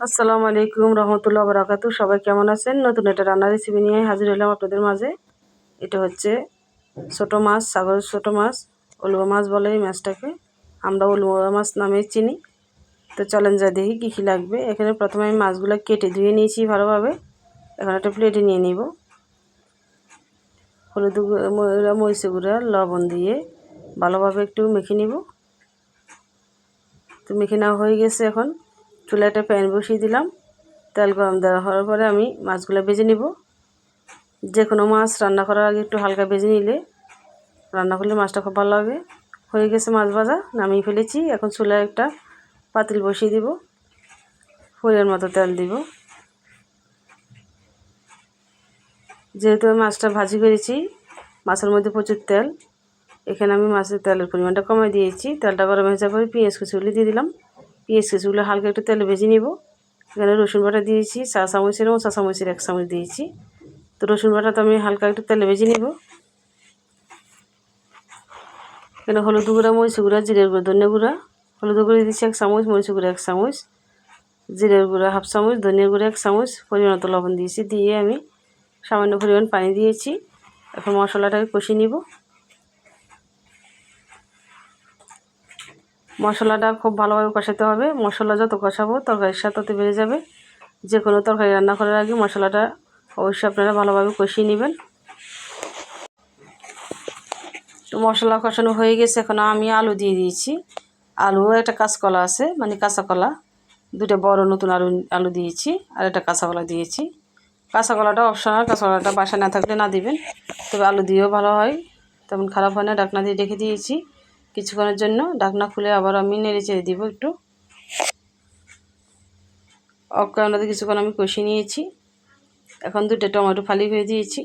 আসসালামু আলাইকুম রহমতুল্লাহ বরাকাতু। সবাই কেমন আছেন? নতুন একটা রান্নার রেসিপি নিয়ে হাজির হলাম আপনাদের মাঝে। এটা হচ্ছে ছোট মাছ, সাগরের ছোট মাছ অলুয়া মাছ বলে এই মাছটাকে। আমরা অলুয়া মাছ নামে চিনি। তো চলেন যা দেখি কী কী লাগবে। এখানে প্রথমে আমি মাছগুলো কেটে ধুয়ে নিয়েছি ভালোভাবে। এখন একটা প্লেটে নিয়ে নিব। হলুদ গুঁড়া মরিচ গুঁড়া, লবণ দিয়ে ভালোভাবে একটু মেখে নিব। তো মেখে নেওয়া হয়ে গেছে এখন। চুলায় একটা প্যান বসিয়ে দিলাম। তেল গরম দেওয়া হওয়ার পরে আমি মাছগুলো ভেজে নিব। যে কোনো মাছ রান্না করার আগে একটু হালকা ভেজে নিলে রান্না করলে মাছটা খুব ভালো লাগে। হয়ে গেছে মাছ ভাজা, নামিয়ে ফেলেছি। এখন চুলায় একটা পাতিল বসিয়ে দিব। ফুলের মতো তেল দিব। যেহেতু আমি মাছটা ভাজি করেছি, মাছের মধ্যে প্রচুর তেল, এখানে আমি মাছের তেলের পরিমাণটা কমাই দিয়েছি। তেলটা গরম হয়ে যাওয়ার পরে পেঁয়াজ কুচুলি দিয়ে দিলাম। পেঁয়াজ কুচিগুলো হালকা একটু তেলে ভেজে নিব। এখানে রসুন বাটা দিয়েছি, চা চামচের এবং চা চামচের এক চামচ দিয়েছি। তো রসুন বাটা তো আমি হালকা একটু তেলে ভেজে নিব। এখানে হলুদ গুঁড়া, মরিচ গুঁড়া, জিরের গুঁড়া, ধনিয়া গুঁড়া। হলুদ গুঁড়ো দিয়েছি এক চামচ, মরিচ গুঁড়া এক চামচ। জিরের গুঁড়া হাফ চামচ, ধনিয়া গুঁড়া এক চামচ। পরিমাণ লবণ দিয়েছি, দিয়ে আমি সামান্য পরিমাণ পানি দিয়েছি। এখন মশলাটাকে কষিয়ে নিব। মশলাটা খুব ভালোভাবে কষাতে হবে। মশলা যত কষাবো, তরকারির সাথে তত বেড়ে যাবে। যে কোনো তরকারি রান্না করার আগে মশলাটা অবশ্যই আপনারা ভালোভাবে কষিয়ে নেবেন। তো মশলা কষানো হয়ে গেছে, এখন আমি আলু দিয়ে দিয়েছি। আলু একটা কাঁচকলা আছে মানে কাঁচা কলা দুটো বড় নতুন আলু আলু দিয়েছি, আর একটা কাঁচা কলা দিয়েছি। কাঁচা কলাটা অপশনাল কাঁচা কলাটা বাসায় না থাকলে না দিবেন। তবে আলু দিয়েও ভালো হয়। তেমন খারাপ হয় না ডাকনা দিয়ে রেখে দিয়েছি। কিছুক্ষণের জন্য ঢাকনা খুলে আবার আমি নেড়ে চেড়ে দিব একটু। অফ কিছুক্ষণ আমি কষিয়ে নিয়েছি। এখন দুটো টমেটো ফালি হয়ে দিয়েছি।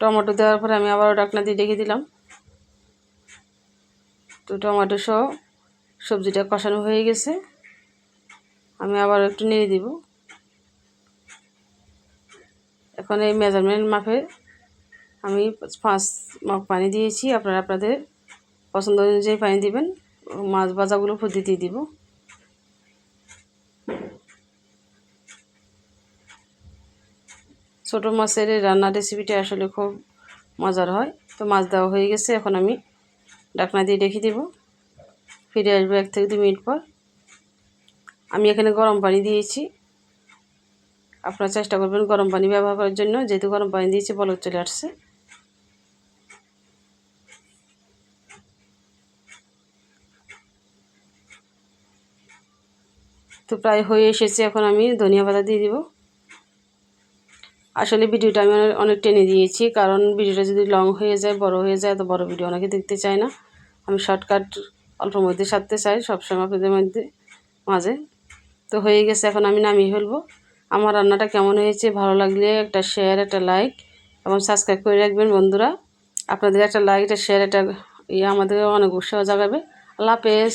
টমেটো দেওয়ার পরে আমি আবারও ডাকনা দিয়ে রেখে দিলাম। তো টমেটো সহ সবজিটা কষানো হয়ে গেছে। আমি আবার একটু নেড়ে দিব। এখন এই মেজারমেন্ট মাপে আমি পাঁচ মগ পানি দিয়েছি, আপনারা আপনাদের পছন্দ অনুযায়ী পানি দিবেন। মাছ ভাজাগুলো দিয়ে দিব। ছোটো মাছের রান্নার রেসিপিটা আসলে খুব মজার হয়। তো মাছ দেওয়া হয়ে গেছে, এখন আমি ডাকনা দিয়ে রেখে দিব। ফিরে আসব এক থেকে দু মিনিট পর। আমি এখানে গরম পানি দিয়েছি। আপনারা চেষ্টা করবেন গরম পানি ব্যবহার করার জন্য। যেহেতু গরম পানি দিয়েছি, বলক চলে আসছে। তো প্রায় হয়ে এসেছে, এখন আমি ধনিয়া পাতা দিয়ে দিব। আসলে ভিডিওটা আমি অনেক টেনে দিয়েছি, কারণ ভিডিওটা যদি লং হয়ে যায়, বড় হয়ে যায় তো বড় ভিডিও অনেকে দেখতে চায় না। আমি শর্টকাট অল্প মধ্যে সারতে চাই, সবসময় আপনাদের মধ্যে, মাঝে। তো হয়ে গেছে, এখন আমি নামিয়ে ফেলব। আমার রান্নাটা কেমন হয়েছে, ভালো লাগলে একটা শেয়ার একটা লাইক এবং সাবস্ক্রাইব করে রাখবেন বন্ধুরা। আপনাদের একটা লাইক একটা শেয়ার একটা ইয়ে আমাদের অনেক উৎসাহ জাগাবে। আল্লাহ হাফেজ।